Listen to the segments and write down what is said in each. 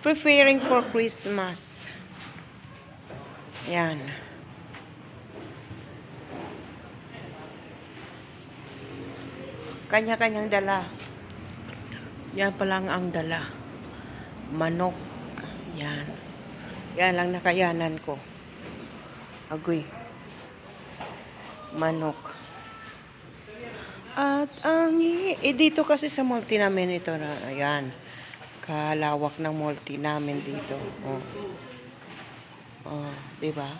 preparing for Christmas. Yan. Kanya-kanyang dala. Yan pa lang ang dala. Manok. Yan. Yan lang nakayanan ko. Agoy. Manok. At ang eh, dito kasi sa multi namin ito na ayan. Kalawak ng multi namin dito. Oh. Oh, 'di ba?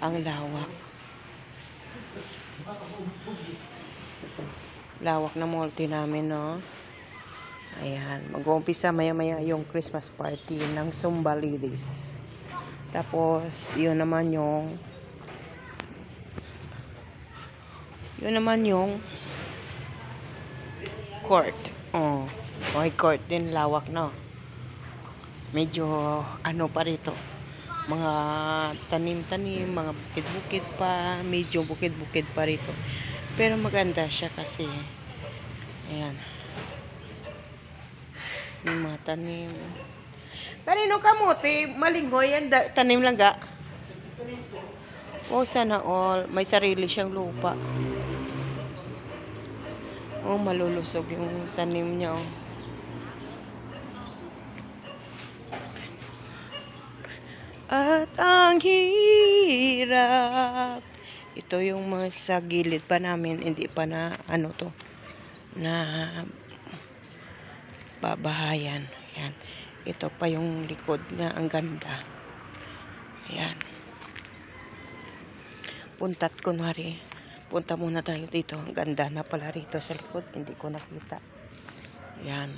Ang lawak. Lawak na multi namin, no? Ayan, mag-uumpisa maya-maya yung Christmas party ng Zumba. Tapos, yun naman yung yun naman yung court. Oh, may court din lawak, no? Medyo ano pa rito. Mga tanim-tanim, mga bukid-bukid pa, medyo bukid-bukid pa rito. Pero maganda siya kasi ayan. May mga tanim. Kanino kamuti? Malinghoy yan. Tanim lang ga? Oh, sana all. May sarili siyang lupa. Oh, malulusog yung tanim niya. Oh. At ang hirap. Ito yung mga sa gilid pa namin. Hindi pa na, ano to, na babahayan. Yan. Ito pa yung likod niya. Ang ganda. Ayan. Punta't kunwari, punta muna tayo dito. Ang ganda na pala rito sa likod. Hindi ko nakita. Ayan.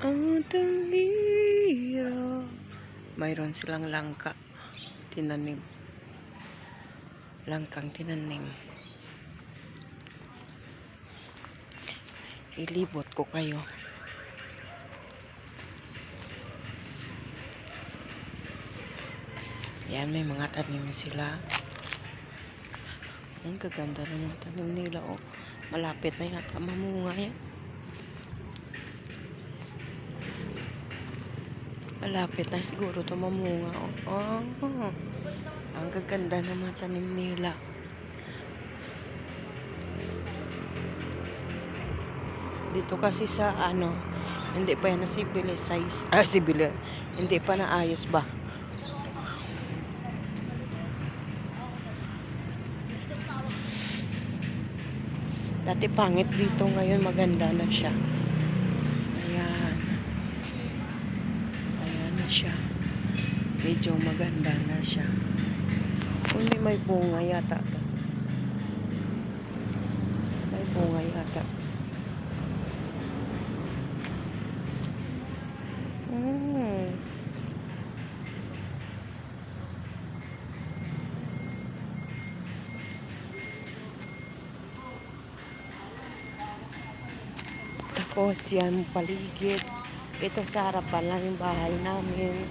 Ang hirap. Mayroon silang langka. Tinanim. Langkang tinanim. Ilibot ko kayo. Yan, may mga tanim sila. Ang gaganda na ng tanim nila. Oh. Malapit na yata mamunga yan. Malapit na siguro to mamunga. Oh. oh. Ang gaganda ng mga tanim nila. Dito kasi sa ano, hindi pa yan na civilize. Ah, civil. Hindi pa naayos ba? Dati pangit dito ngayon maganda na siya. Ayan. Ayan na siya. Medyo maganda na siya. May, may bunga yata to. May bunga yata. Tapos yan paligid. Ito sa harapan lang yung bahay namin.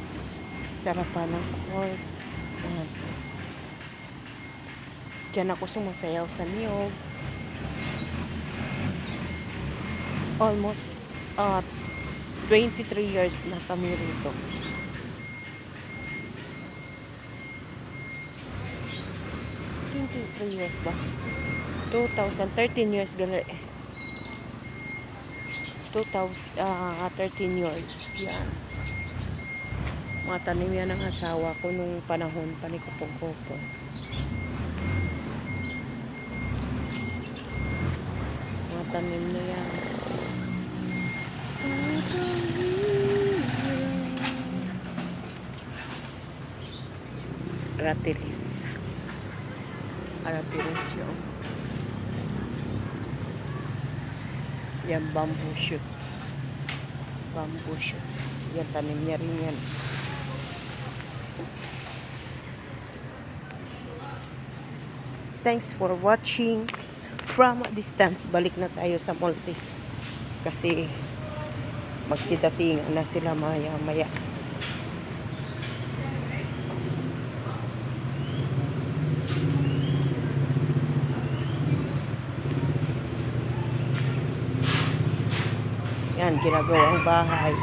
Sa harapan ng court. Ayan. Diyan ako sumasayaw sa niyog. Almost uh, 23 years na kami rito. Twenty-three years ba? 2013 years gali. 2013 ah, years. Yan. Mga tanim yan ng asawa ko nung panahon pa ni Kupong-Kupong. Mga tanim na yan. Ratilis. Ratilis yun. Yan, bamboo shoot. Bamboo shoot. Yan, tanim niya rin yan. Thanks for watching from a distance. Balik na tayo sa Maltese. Kasi magsidating na sila maya maya. Yan, ginagawang bahay.